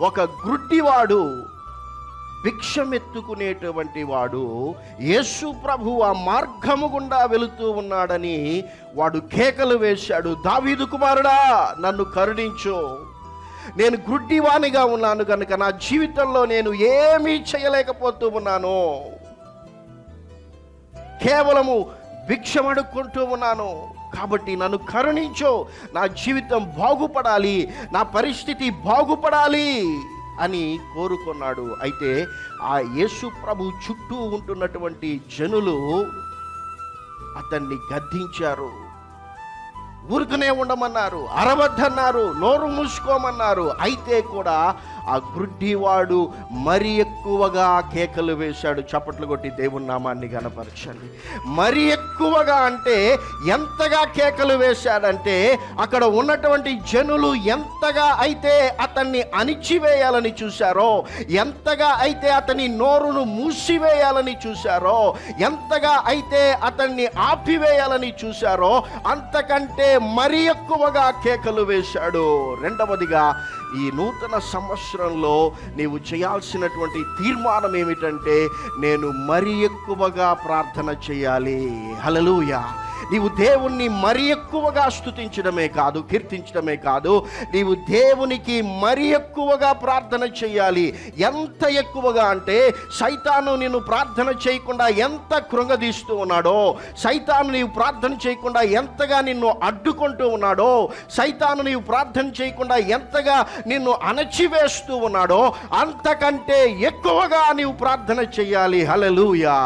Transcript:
ఒక గ్రుడ్డివాడు భిక్షమెత్తుకునేటువంటి వాడు యేసు ప్రభు ఆ మార్గము గుండా వెళుతూ ఉన్నాడని వాడు కేకలు వేశాడు దావీదు కుమారుడా నన్ను కరుణించు. నేను గుడ్డివానిగా ఉన్నాను కనుక నా జీవితంలో నేను ఏమీ చేయలేకపోతూ ఉన్నాను. కేవలము భిక్షమడుక్కుంటూ ఉన్నాను. కాబట్టి నన్ను కరుణించో. నా జీవితం బాగుపడాలి. నా పరిస్థితి బాగుపడాలి అని కోరుకున్నాడు. అయితే ఆ యేసు ప్రభు చుట్టూ ఉంటున్నటువంటి జనులు అతన్ని గద్దించారు. ఊరుకునే ఉండమన్నారు. అరవద్దన్నారు. నోరు మూసుకోమన్నారు. అయితే కూడా ఆ గ్రుడ్డివాడు మరి ఎక్కువగా కేకలు వేశాడు చప్పట్లు కొట్టి దేవుని నామాన్ని గనపరచండి మరి ఎక్కువగా అంటే ఎంతగా కేకలు వేశాడంటే అక్కడ ఉన్నటువంటి జనులు ఎంతగా అయితే అతన్ని అణిచివేయాలని చూశారో ఎంతగా అయితే అతని నోరును మూసివేయాలని చూశారో ఎంతగా అయితే అతన్ని ఆపివేయాలని చూశారో అంతకంటే మరి ఎక్కువగా కేకలు వేశాడు. రెండవదిగా ఈ నూతన సంవత్సరంలో నీవు చేయాల్సినటువంటి తీర్మానం ఏమిటంటే నేను మరి ఎక్కువగా ప్రార్థన చేయాలి. హలలుయా నీవు దేవుణ్ణి మరి ఎక్కువగా స్తుతించడమే కాదు కీర్తించడమే కాదు నీవు దేవునికి మరి ఎక్కువగా ప్రార్థన చేయాలి ఎంత ఎక్కువగా అంటే సైతాను నిన్ను ప్రార్థన చేయకుండా ఎంత కృంగదీస్తూ ఉన్నాడో సైతాను నీవు ప్రార్థన చేయకుండా ఎంతగా నిన్ను అడ్డుకుంటూ ఉన్నాడో సైతాను నీవు ప్రార్థన చేయకుండా ఎంతగా నిన్ను అణచివేస్తూ ఉన్నాడో అంతకంటే ఎక్కువగా నీవు ప్రార్థన చేయాలి హలలుయా